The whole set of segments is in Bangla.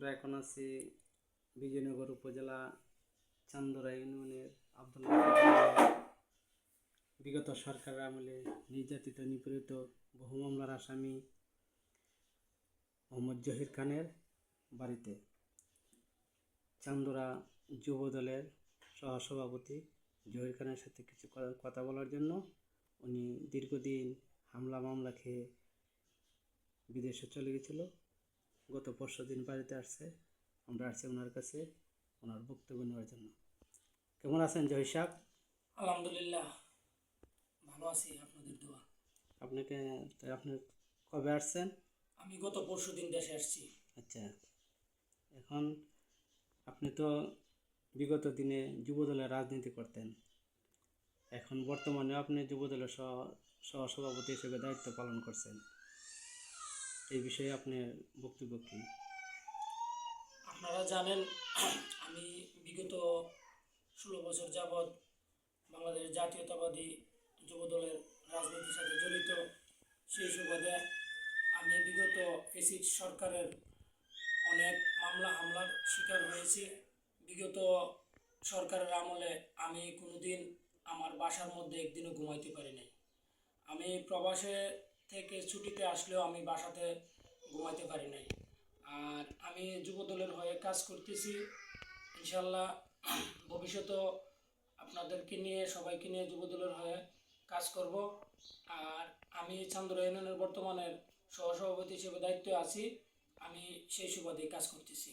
আমরা এখন আছি বিজয়নগর উপজেলা চান্দরা ইউনিয়নের আবদুল্লাহ বিগত সরকারের আমলে নির্যাতিত, নিপীড়িত বহু মামলার আসামি মোহাম্মদ জহির খানের বাড়িতে। চান্দরা যুব দলের সহসভাপতি জহির খানের সাথে কিছু কথা বলার জন্য উনি দীর্ঘদিন হামলা মামলা খেয়ে বিদেশে চলে গেছিল। গত পরশু দিন বাড়িতে আসছে। আমরা আসছি ওনার কাছে ওনার বক্তব্য নেওয়ার জন্য। কেমন আছেন জহির সাহেব আলহামদুলিল্লাহ ভালো আছি আপনাদের দোয়া। আপনাকে আপনি কবে আসছেন? আমি গত পরশু দিন দেশে আসছি। আচ্ছা এখন আপনি তো বিগত দিনে যুবদলের রাজনীতি করতেন। এখন বর্তমানে আপনি যুবদলের সহ সহসভাপতি হিসেবে দায়িত্ব পালন করছেন। এই বিষয়ে আপনার বক্তব্য কী? আপনারা জানেন, আমি বিগত ষোলো বছর যাবৎ বাংলাদেশ জাতীয়তাবাদী যুব দলের রাজনীতির সাথে জড়িত। সেই সুবাদে আমি বিগত ফেসিড সরকারের অনেক মামলা হামলার শিকার হয়েছি। বিগত সরকারের আমলে আমি কোনোদিন আমার বাসার মধ্যে একদিনও ঘুমাইতে পারি নাই। আমি প্রবাসে থেকে ছুটিতে আসলেও আমি বাসাতে ঘুমাইতে পারি নাই। আর আমি যুব দলের হয়ে কাজ করতেছি। ইনশাল্লাহ ভবিষ্যতেও আপনাদেরকে নিয়ে সবাইকে নিয়ে যুব দলের হয়ে কাজ করব। আর আমি চান্দরা ইউনিয়নের বর্তমানের সহসভাপতি হিসেবে দায়িত্বে আছি। আমি সেই সুবাদে কাজ করতেছি।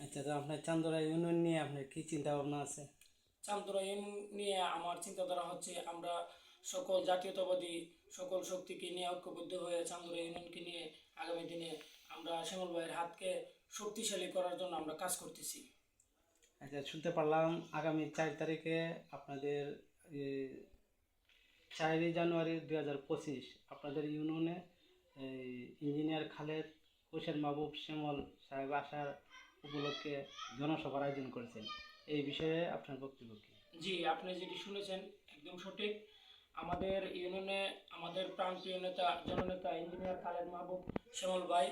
আচ্ছা তো আপনার চান্দরা ইউনিয়ন নিয়ে আপনার কী চিন্তা ভাবনা আছে? চান্দরা ইউনিয়ন নিয়ে আমার চিন্তাধারা হচ্ছে আমরা সকল জাতীয়তাবাদী সকল শক্তিকে নিয়ে ঐক্যবদ্ধ হয়ে চান্দরা ইউনিয়নকে নিয়ে আগামী দিনে আমরা শ্যামল ভাইয়ের হাতকে শক্তিশালী করার জন্য আমরা কাজ করতেছি। আচ্ছা শুনতে পারলাম আগামী চার তারিখে আপনাদের চারই জানুয়ারি দুই হাজার পঁচিশ আপনাদের ইউনিয়নে এই ইঞ্জিনিয়ার খালেদ হোসেন মাহবুব শ্যামল সাহেব আসার উপলক্ষে জনসভার আয়োজন করেছেন। এই বিষয়ে আপনার বক্তব্য কী? জি আপনি যেটি শুনেছেন একদম সঠিক। আমাদের ইউনিয়নে, আমাদের প্রান্তীয় নেতা, জননেতা, ইঞ্জিনিয়ার খালেদ মাহবুব শ্যামল ভাই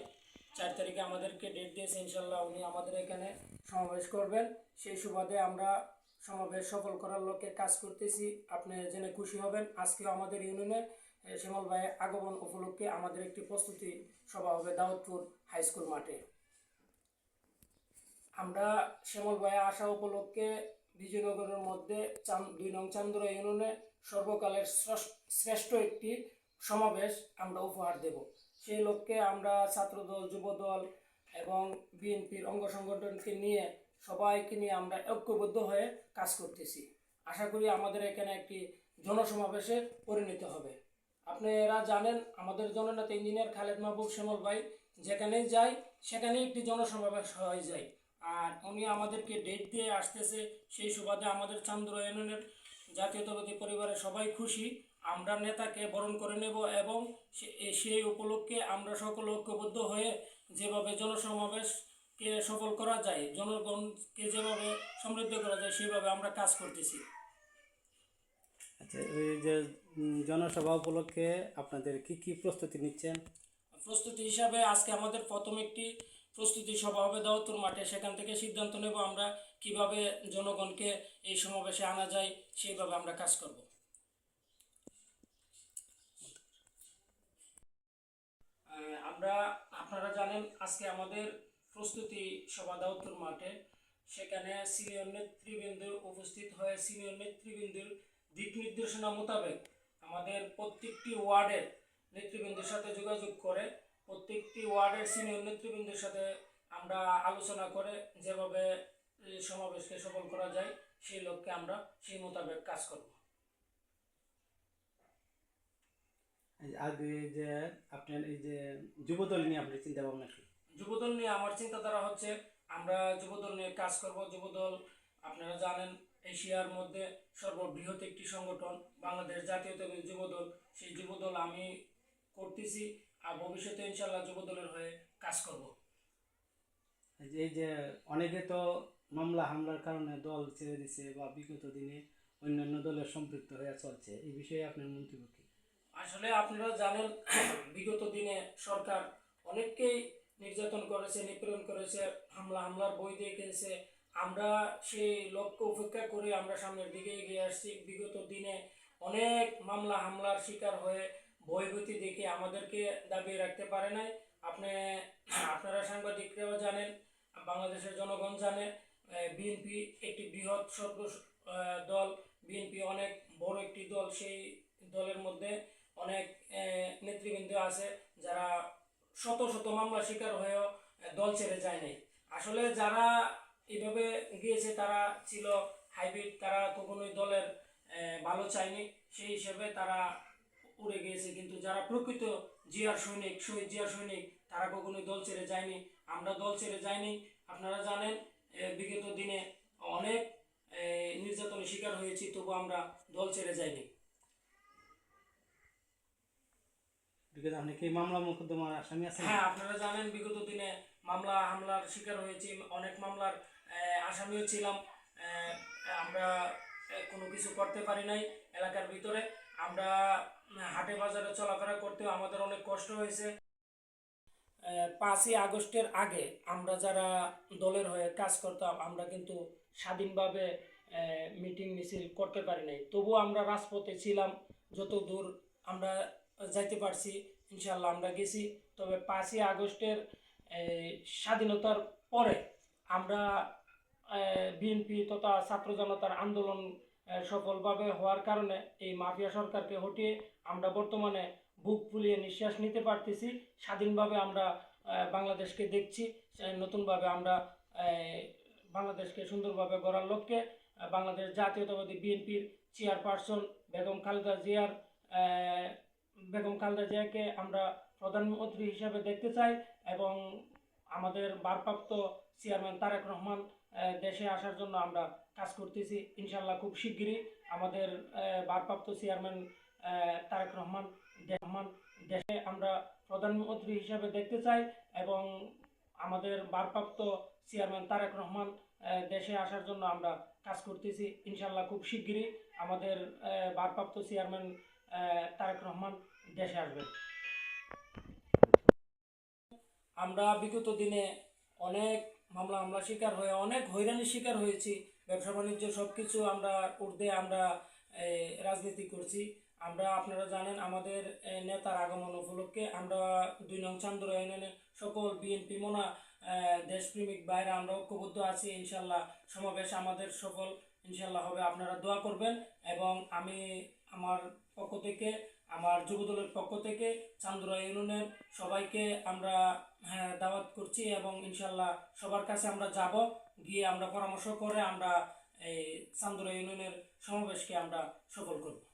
চার তারিখে আমাদেরকে ডেট দিয়েছে ইনশাল্লাহ উনি আমাদের এখানে সমাবেশ করবেন। সেই সুবাদে আমরা সমাবেশ সফল করার লক্ষ্যে কাজ করতেছি। আপনি জেনে খুশি হবেন, আজকেও আমাদের ইউনিয়নে শ্যামল ভাইয়ের আগমন উপলক্ষে আমাদের একটি প্রস্তুতি সভা হবে দাউদপুর হাই স্কুল মাঠে। আমরা শ্যামল ভাইয়া আসা উপলক্ষে বিজয়নগরের মধ্যে চান, দুই নং চান্দরা ইউনিয়নে সর্বকালের শ্রেষ্ঠ- একটি সমাবেশ আমরা উপহার দেব। সেই লক্ষ্যে আমরা ছাত্রদল, যুবদল এবং বিএনপির অঙ্গ সংগঠনকে নিয়ে, সবাইকে নিয়ে আমরা ঐক্যবদ্ধ হয়ে কাজ করতেছি। আশা করি আমাদের এখানে একটি জনসমাবেশে পরিণত হবে। আপনারা জানেন, আমাদের জননেতা ইঞ্জিনিয়ার খালেদ মাহবুব শ্যামল ভাই যেখানেই যাই সেখানেই একটি জনসমাবেশ হয়ে যায়। আর উনি আমাদেরকে ডেট দিয়ে আসতেছে, সেই সুবাদে আমাদের চান্দ্র ইউনিয়নের জাতীয়তাবাদী পরিবারের সবাই খুশি আমরা নেতাকে বরণ করে নেব এবং সেই উপলক্ষে আমরা সকল ঐক্যবদ্ধ হয়ে যেভাবে জনসমাবেশকে সফল করা যায় জনগণকে যেভাবে সমৃদ্ধ করা যায় সেইভাবে আমরা কাজ করতেছি। আচ্ছা এই যে জনসভা উপলক্ষে আপনাদের কি কি প্রস্তুতি নিচ্ছেন? প্রস্তুতি হিসাবে আজকে আমাদের প্রথম একটি প্রস্তুতি সভা হবে দাওয়াতুর মাঠে সেখান থেকে সিদ্ধান্ত নেব। আমরা কীভাবে জনগণকে এই সমাবেশে আনা যায়, সেইভাবে আমরা কাজ করব। আমরা, আপনারা জানেন, আজকে আমাদের প্রস্তুতি সভা দাউদপুর মাঠে। সেখানে সিনিয়র নেতৃবৃন্দ উপস্থিত হয়ে সিনিয়র নেতৃবৃন্দের দিক নির্দেশনা মোতাবেক আমাদের প্রত্যেকটি ওয়ার্ডের নেতৃবৃন্দের সাথে যোগাযোগ করে, প্রত্যেকটি ওয়ার্ডের সিনিয়র নেতৃবৃন্দের সাথে আমরা আলোচনা করে, যেভাবে সমাবেশকে সফল করা যায় সেই লক্ষ্যে আমরা সেই মোতাবেক কাজ করব। আগে যে আপনার এই যে যুবদল নিয়ে আপনার চিন্তা ভাবনা কি? যুবদল নিয়ে আমার চিন্তাধারা হচ্ছে আমরা যুবদল নিয়ে কাজ করব। যুবদল আপনারা জানেন এশিয়ার মধ্যে সর্ববৃহৎ একটি সংগঠন বাংলাদেশ জাতীয়তাবাদী যুবদল। সেই যুবদল আমি করতেছি আর ভবিষ্যতে ইনশাল্লাহ যুবদলের হয়ে কাজ করব। এই যে- এই যে অনেকে তো মামলা হামলার কারণে দল ছেড়ে দিছে বা বিগত দিনে অন্যান্য দলের সম্পৃক্ত হয়ে চলছে। এই বিষয়ে আপনার মন্তব্য কি? আসলে আপনারা জানেন, বিগত দিনে সরকার অনেককেই নির্যাতন করেছে, নিপীড়ন করেছে, হামলা হামলার বই দিয়ে দেখেছে আমরা সেই লক্ষ্য উপেক্ষা করে আমরা সামনের দিকে এগিয়ে আসছি। বিগত দিনে অনেক মামলা হামলার শিকার হয়ে ভয়ভীতি দেখে আমাদেরকে দাবিয়ে রাখতে পারে নাই। আপনি, আপনারা সাংবাদিকরাও জানেন, বাংলাদেশের জনগণ জানে বিএনপি একটি বৃহৎ সর্ব দল। বিএনপি অনেক বড় একটি দল। সেই দলের মধ্যে অনেক নেতৃবৃন্দ আছে যারা শত শত মামলা শিকার হয়েও দল ছেড়ে যায় নাই। আসলে যারা এভাবে গিয়েছে তারা ছিল হাইব্রিড। তারা কখনোই দলের ভালো চায়নি। সেই হিসেবে তারা উড়ে গিয়েছে। কিন্তু যারা প্রকৃত জিয়ার সৈনিক, শহীদ জিয়ার সৈনিক, তারা কখনোই দল ছেড়ে যায়নি। আমরা দল ছেড়ে যাইনি। আপনারা জানেন বিগত দিনে অনেক নির্যাতনের শিকার হয়েছি তবু আমরা দল ছেড়ে যাইনি। আপনি কি মামলা মোকদ্দমার আসামি আছেন? হ্যাঁ আপনারা জানেন বিগত দিনে মামলা হামলার শিকার হয়েছি অনেক মামলার আসামিও ছিলাম। আমরা কোনো কিছু করতে পারি নাই এলাকার ভিতরে। আমরা হাটে বাজারে চলাফেরা করতেও আমাদের অনেক কষ্ট হয়েছে। পাঁচই আগস্টের আগে আমরা যারা দলের হয়ে কাজ করতাম, আমরা কিন্তু স্বাধীনভাবে মিটিং মিছিল করতে পারি নাই। তবুও আমরা রাজপথে ছিলাম, যত দূর আমরা যাইতে পারছি ইনশাল্লাহ আমরা গেছি। তবে পাঁচই আগস্টের স্বাধীনতার পরে আমরা বিএনপি তথা ছাত্র জনতার আন্দোলন সফলভাবে হওয়ার কারণে এই মাফিয়া সরকারকে হটিয়ে আমরা বর্তমানে বুক ফুলিয়ে নিঃশ্বাস নিতে পারতেছি। স্বাধীনভাবে আমরা বাংলাদেশকে দেখছি নতুনভাবে আমরা বাংলাদেশকে সুন্দরভাবে গড়ার লক্ষ্যে বাংলাদেশ জাতীয়তাবাদী বিএনপির চেয়ারপারসন বেগম খালেদা জিয়ার বেগম খালেদা জিয়াকে আমরা প্রধানমন্ত্রী হিসাবে দেখতে চাই এবং আমাদের ভারপ্রাপ্ত চেয়ারম্যান তারেক রহমান দেশে আসার জন্য আমরা কাজ করতেছি। ইনশাল্লাহ খুব শিগগিরই আমাদের ভারপ্রাপ্ত চেয়ারম্যান তারেক রহমান রহমান দেশে আমরা প্রধানমন্ত্রী হিসাবে দেখতে চাই এবং আমাদের ভারপ্রাপ্ত চেয়ারম্যান তারেক রহমান দেশে আসার জন্য আমরা কাজ করতেছি। ইনশাল্লাহ খুব শিগগিরই আমাদের ভারপ্রাপ্ত চেয়ারম্যান তারেক রহমান দেশে আসবেন আমরা বিগত দিনে অনেক মামলা হামলা শিকার হয়ে, অনেক হয়রানির শিকার হয়েছি। ব্যবসা বাণিজ্য সব কিছু আমরা ঊর্ধ্বে আমরা রাজনীতি করছি। আমরা আপনারা জানেন আমাদের নেতার আগমন উপলক্ষে আমরা দুই নং চান্দুরা ইউনিয়নের সকল বিএনপি মোনা দেশপ্রেমিক বাইরে আমরা ঐক্যবদ্ধ আছি। ইনশাল্লাহ সমাবেশ আমাদের সকল ইনশাল্লাহ হবে। আপনারা দোয়া করবেন এবং আমি আমার পক্ষ থেকে, আমার যুবদলের পক্ষ থেকে চান্দুরা ইউনিয়নের সবাইকে আমরা হ্যাঁ দাওয়াত করছি এবং ইনশাল্লাহ সবার কাছে আমরা যাব। গিয়ে আমরা পরামর্শ করে আমরা এই চান্দুরা ইউনিয়নের সমাবেশকে আমরা সফল করব।